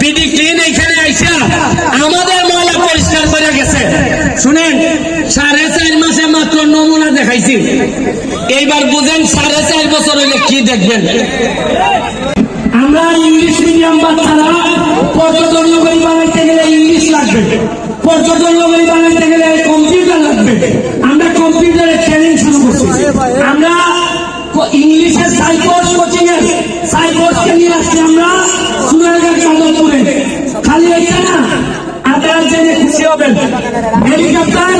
BD clean এখানে আইসা আমাদের ময়লা পরিষ্কার করে গেছে। শুনেন, সাড়ে চার মাসে মাত্র নমুনা দেখাইছি। এইবার বুঝেন সাড়ে চার বছর হইলে কি দেখবেন? আমরা ইংলিশ মিডিয়াম বাচ্চারা পর্যটন নগরী বানাইতে গেলে ইংলিশ লাগবে। পর্যটন নগরী বানাইতে গেলে কম্পিউটার লাগবে। আমরা কম্পিউটারের ট্রেনিং শুরু করছি। আমরা ক- ইংলিশের সাইকোর্স কোচিং এর সাইকোর্সকে নিয়ে আসছি আমরা সুনারগাঁ যাদবপুরে খালি এটা না আপনারা জেনে খুশি হবেন হেলিকপ্টার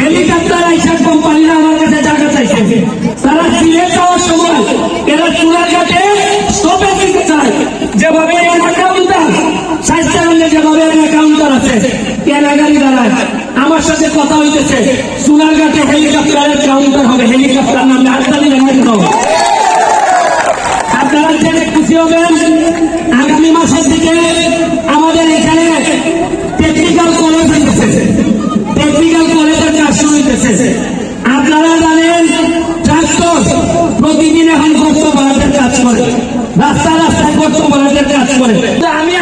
হেলিকপ্টার আইসা কোম্পানিরা আমার কাছে জায়গা চাইছে। তারা সিলেট যাওয়ার সময় এরা চুরাঘাটে স্টপে দিতে চায় যেভাবে অ্যাকাউন্টার স্বাস্থ্যকেন্দ্রে যেভাবে অ্যাকাউন্টার আছে এলাকারই দাঁড়ায়। আমার সাথে কথা হইতেছে চুরাঘাটে হেলিকপ্টারের কাউন্টার হবে, হেলিকপ্টার নামে আটটালি রেখে আপনারা জেনে খুশি হবেন আগামী মাসের দিকে আমাদের এখানে টেকনিক্যাল কলেজ হইতেছে টেকনিক্যাল কলেজের কাজ শুরু হইতেছে আপনারা জানেন ট্রাক্টর প্রতিদিন এখন গর্ত বাড়াতে কাজ করে রাস্তা রাস্তায় বাড়াতে কাজ করে। আমি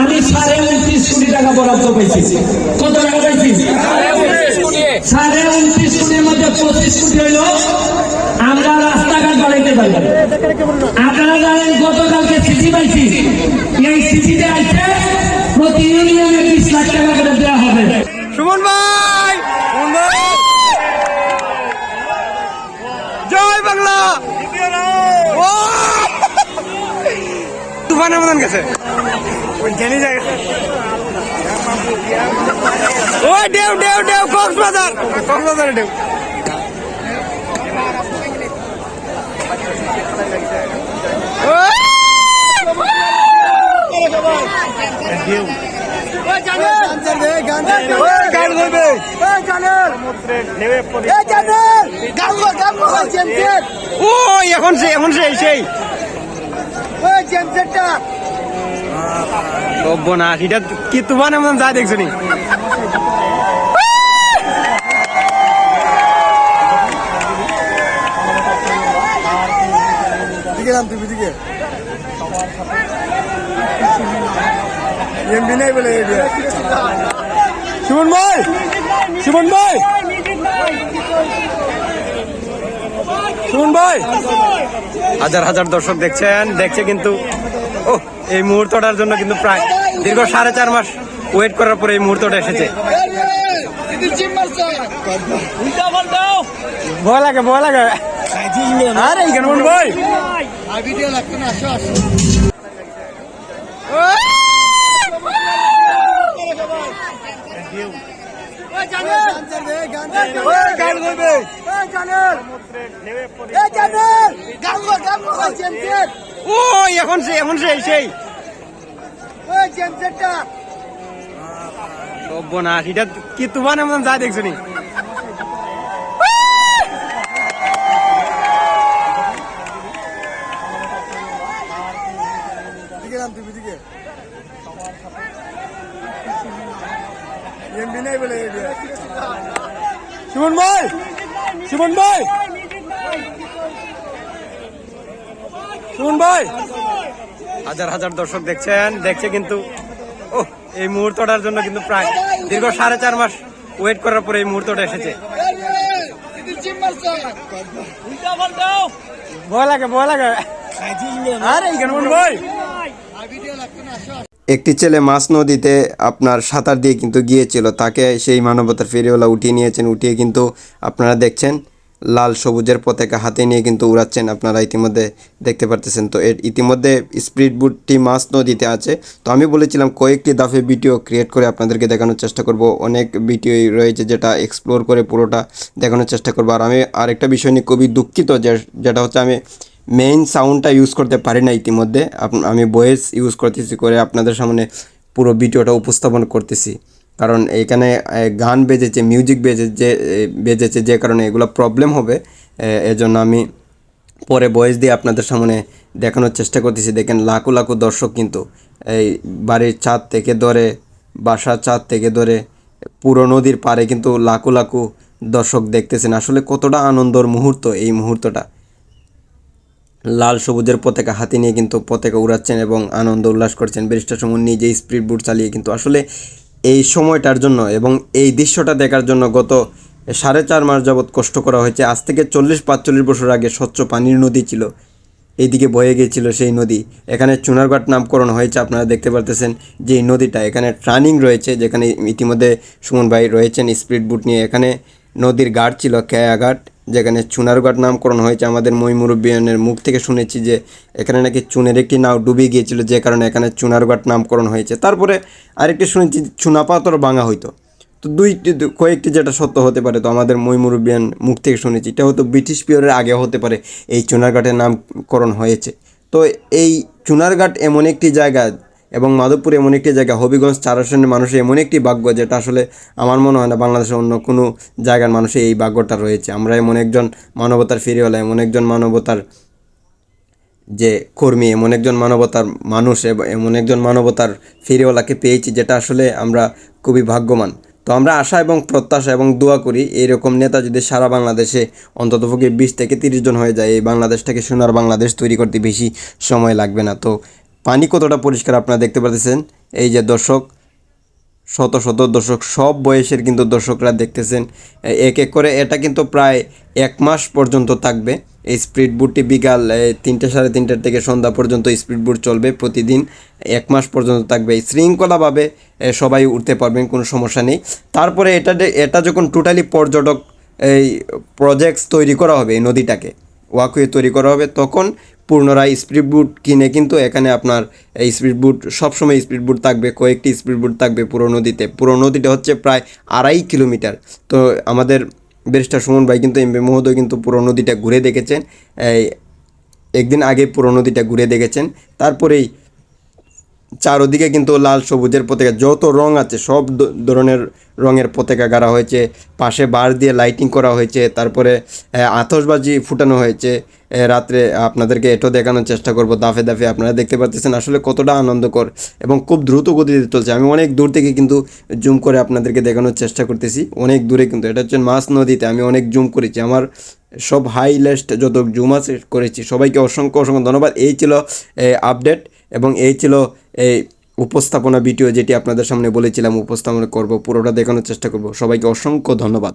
আমি সাড়ে উনত্রিশ কোটি টাকা বরাদ্দ পেয়েছি। কত সাড়ে উনত্রিশ কোটির মধ্যে পঁচিশ কোটি হইল, আমরা রাস্তাঘাট বাড়াইতে পারি। আপনারা জানেন গতকালকে চিঠি পাইছি। এই চিঠিতে আছে, প্রতি ইউনিয়নে বিশ লাখ টাকা করে দেওয়া হবে। সুমন ভাই! জয় বাংলা! ও! তুফানের মতন গেছে। ওইখানে জায়গা। ও ডেউ ডেউ ডেউ কক্সবাজার। কক্সবাজারে ডেউ ও এখন সে এখন সেই সেই না সেটা কি তুফানের মতন যা দেখছ নি এমবি নাই বলে সুমন ভাই সুমন ভাই। সুমন ভাই। হাজার হাজার দর্শক দেখছেন দেখছে কিন্তু ও এই মুহূর্তটার জন্য কিন্তু প্রায় দীর্ঘ সাড়ে চার মাস ওয়েট করার পরে এই মুহূর্তটা এসেছে। ভয় লাগে ভয় লাগে। আরে সুমন ভাই। ভিডিও লাগতো না আসো আসো গান করবে ও এখন সে এখন সেই। সেই না সেটা কি তোমার মতন যা দেখছ নি গেলাম তুমি দিকে এমবি নাই বলে সুমন ভাই সুমন ভাই সুমন ভাই। হাজার হাজার দর্শক দেখছেন দেখছে কিন্তু ও এই মুহূর্তটার জন্য কিন্তু প্রায় দীর্ঘ সাড়ে চার মাস ওয়েট করার পরে এই মুহূর্তটা এসেছে। ভয় লাগে ভয় লাগে। আরে এইখানে ভাই ভিডিও লাগতো না আসো একটি ছেলে মাছ নদীতে আপনার সাঁতার দিয়ে কিন্তু গিয়েছিল। তাকে সেই মানবতার ফেরিওয়ালা উঠিয়ে নিয়েছেন। উঠিয়ে কিন্তু আপনারা দেখছেন লাল সবুজের পতাকা হাতে নিয়ে কিন্তু উড়াচ্ছেন আপনারা ইতিমধ্যে দেখতে পারতেছেন। তো এর ইতিমধ্যে স্পিড বুটটি মাছ নদীতে আছে। তো আমি বলেছিলাম কয়েকটি দাফে ভিডিও ক্রিয়েট করে আপনাদেরকে দেখানোর চেষ্টা করব। অনেক ভিডিও রয়েছে যেটা এক্সপ্লোর করে পুরোটা দেখানোর চেষ্টা করব। আর আমি আরেকটা বিষয় নিয়ে খুবই দুঃখিত যে, যেটা হচ্ছে আমি মেইন সাউন্ডটা ইউজ করতে পারি না ইতিমধ্যে। আমি ভয়েস ইউজ করতেছি করে আপনাদের সামনে পুরো ভিডিওটা উপস্থাপন করতেছি। কারণ এখানে গান বেজেছে মিউজিক বেজেছে বেজেছে যে কারণে এগুলো প্রবলেম হবে। এজন্য আমি পরে ভয়েস দিয়ে আপনাদের সামনে দেখানোর চেষ্টা করতেছি। দেখেন, লাখো লাখো দর্শক কিন্তু এই বাড়ির ছাদ থেকে ধরে, বাসার ছাদ থেকে ধরে, পুরো নদীর পাড়ে কিন্তু লাখো লাখো দর্শক দেখতেছেন। আসলে কতটা আনন্দর মুহূর্ত এই মুহূর্তটা। লাল সবুজের পতাকা হাতে নিয়ে কিন্তু পতাকা উড়াচ্ছেন এবং আনন্দ উল্লাস করছেন। ব্যারিস্টার সুমন নিজে স্পিড বুট চালিয়ে কিন্তু আসলে এই সময়টার জন্য এবং এই দৃশ্যটা দেখার জন্য গত সাড়ে চার মাস যাবৎ কষ্ট করা হয়েছে। আজ থেকে চল্লিশ পাঁচচল্লিশ বছর আগে স্বচ্ছ পানির নদী ছিল। এইদিকে বয়ে গিয়েছিল সেই নদী। এখানে চুনারঘাট নামকরণ হয়েছে, আপনারা দেখতে পারতেছেন যে এই নদীটা। এখানে ট্রানিং রয়েছে, যেখানে ইতিমধ্যে সুমন ভাই রয়েছেন স্পিড বুট নিয়ে। এখানে নদীর ঘাট ছিল কেয়াঘাট যেখানে চুনারঘাট নামকরণ হয়েছে, আমাদের মই মুরব্বিয়ানের মুখ থেকে শুনেছি যে এখানে নাকি চুনের একটি নাও ডুবে গিয়েছিল, যে কারণে এখানে চুনারঘাট নামকরণ হয়েছে। তারপরে আরেকটি শুনেছি চুনাপাতর ভাঙা হইতো। তো দুইটি কয়েকটি যেটা সত্য হতে পারে, তো আমাদের মই মুরব্বিয়ান মুখ থেকে শুনেছি, এটা হয়তো ব্রিটিশ পিরিয়ডের আগে হতে পারে এই চুনারঘাটের নামকরণ হয়েছে। তো এই চুনারঘাট এমন একটি জায়গা এবং মাধবপুর এমন একটি জায়গা, হবিগঞ্জ চার আসনের মানুষের এমন একটি ভাগ্য যেটা আসলে আমার মনে হয় না বাংলাদেশের অন্য কোনো জায়গার মানুষের এই ভাগ্যটা রয়েছে। আমরা এমন একজন মানবতার ফিরিওয়ালা, এমন একজন মানবতার যে কর্মী, এমন একজন মানবতার মানুষ এমন একজন মানবতার ফিরেওয়ালাকে পেয়েছি যেটা আসলে আমরা খুবই ভাগ্যবান। তো আমরা আশা এবং প্রত্যাশা এবং দোয়া করি এইরকম নেতা যদি সারা বাংলাদেশে অন্ততপক্ষে বিশ থেকে তিরিশ জন হয়ে যায়, এই বাংলাদেশটাকে সোনার বাংলাদেশ তৈরি করতে বেশি সময় লাগবে না। তো পানি কতটা পরিষ্কার আপনারা দেখতে পাচ্ছেন এই যে দর্শক, শত শত দর্শক, সব বয়সের কিন্তু দর্শকরা দেখতেছেন। এক এক করে এটা কিন্তু প্রায় এক মাস পর্যন্ত থাকবে। এই স্পিড বুটটি বিকাল তিনটে সাড়ে তিনটার থেকে সন্ধ্যা পর্যন্ত স্পিড বুট চলবে প্রতিদিন। এক মাস পর্যন্ত থাকবে। শৃঙ্খলাভাবে সবাই উঠতে পারবেন, কোনো সমস্যা নেই। তারপরে এটা এটা যখন টোটালি পর্যটক, এই প্রজেক্টস তৈরি করা হবে এই নদীটাকে ওয়াকওয়ে তৈরি করা হবে, তখন পুনরায় স্পিড বুট কিনে কিন্তু এখানে আপনার এই স্পিড বুট সবসময় স্পিড বুট থাকবে, কয়েকটি স্পিড বুট থাকবে পুরো নদীতে। পুরো নদীটা হচ্ছে প্রায় আড়াই কিলোমিটার। তো আমাদের ব্যারিস্টার সুমন ভাই কিন্তু এমপি মহোদয় কিন্তু পুরো নদীটা ঘুরে দেখেছেন। এই একদিন আগে পুরো নদীটা ঘুরে দেখেছেন। তারপরেই চারোদিকে কিন্তু লাল সবুজের পতাকা যত রং আছে সব ধরনের রঙের পতাকা গাড়া হয়েছে। পাশে বার দিয়ে লাইটিং করা হয়েছে তারপরে আহ, আতশবাজি ফুটানো হয়েছে। রাত্রে আপনাদেরকে এটাও দেখানোর চেষ্টা করব দাফে দাফে আপনারা দেখতে পাচ্ছেন আসলে কতটা আনন্দকর এবং খুব দ্রুত গতিতে চলছে। আমি অনেক দূর থেকে কিন্তু জুম করে আপনাদেরকে দেখানোর চেষ্টা করতেছি অনেক দূরে কিন্তু। এটা হচ্ছে মাছ নদীতে আমি অনেক জুম করেছি। আমার সব হাইলেস্ট যত জুম আছে করেছি। সবাইকে অসংখ্য অসংখ্য ধন্যবাদ। এই ছিল আপডেট এবং এই ছিল এই উপস্থাপনা ভিডিও যেটি আপনাদের সামনে বলেছিলাম, উপস্থাপনা করব, পুরোটা দেখানোর চেষ্টা করব। সবাইকে অসংখ্য ধন্যবাদ।